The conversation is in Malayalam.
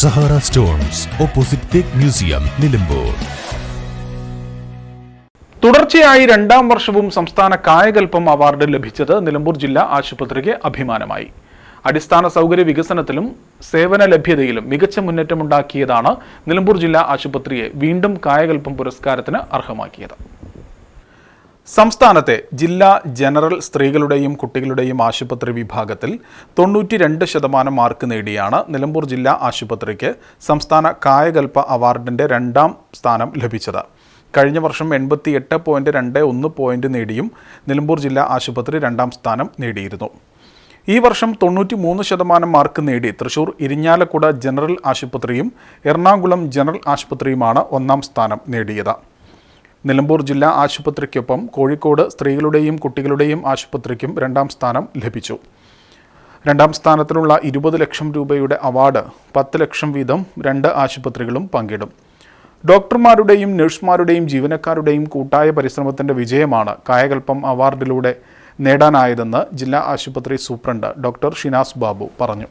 Sahara stones opposite teak museum Nilambur. തുടർച്ചയായി രണ്ടാം വർഷവും സംസ്ഥാന കായകൽപ്പം അവാർഡ് ലഭിച്ചത് നിലമ്പൂർ ജില്ലാ ആശുപത്രിക്ക് അഭിമാനമായി. അടിസ്ഥാന സൗകര്യ വികസനത്തിലും സേവന ലഭ്യതയിലും മികച്ച മുന്നേറ്റമുണ്ടാക്കിയതാണ് നിലമ്പൂർ ജില്ലാ ആശുപത്രിയെ വീണ്ടും കായകൽപ്പം പുരസ്കാരത്തിന് അർഹമാക്കിയത്. സംസ്ഥാനത്തെ ജില്ലാ ജനറൽ സ്ത്രീകളുടെയും കുട്ടികളുടെയും ആശുപത്രി വിഭാഗത്തിൽ തൊണ്ണൂറ്റി രണ്ട് ശതമാനം മാർക്ക് നേടിയാണ് നിലമ്പൂർ ജില്ലാ ആശുപത്രിക്ക് സംസ്ഥാന കായകൽപ്പ അവാർഡിന്റെ രണ്ടാം സ്ഥാനം ലഭിച്ചത്. കഴിഞ്ഞ വർഷം എൺപത്തി എട്ട് പോയിന്റ് രണ്ട് ഒന്ന് പോയിന്റ് നേടിയും നിലമ്പൂർ ജില്ലാ ആശുപത്രി രണ്ടാം സ്ഥാനം നേടിയിരുന്നു. ഈ വർഷം തൊണ്ണൂറ്റി മൂന്ന് ശതമാനം മാർക്ക് നേടി തൃശൂർ ഇരിഞ്ഞാലക്കുട ജനറൽ ആശുപത്രിയും എറണാകുളം ജനറൽ ആശുപത്രിയുമാണ് ഒന്നാം സ്ഥാനം നേടിയത്. നിലമ്പൂർ ജില്ലാ ആശുപത്രിക്കൊപ്പം കോഴിക്കോട് സ്ത്രീകളുടെയും കുട്ടികളുടെയും ആശുപത്രിക്കും രണ്ടാം സ്ഥാനം ലഭിച്ചു. രണ്ടാം സ്ഥാനത്തിനുള്ള ഇരുപത് ലക്ഷം രൂപയുടെ അവാർഡ് പത്ത് ലക്ഷം വീതം രണ്ട് ആശുപത്രികളും പങ്കിടും. ഡോക്ടർമാരുടെയും നഴ്സുമാരുടെയും ജീവനക്കാരുടെയും കൂട്ടായ പരിശ്രമത്തിന്റെ വിജയമാണ് കായകൽപ്പം അവാർഡിലൂടെ നേടാനായതെന്ന് ജില്ലാ ആശുപത്രി സൂപ്രണ്ട് ഡോക്ടർ ഷിനാസ് ബാബു പറഞ്ഞു.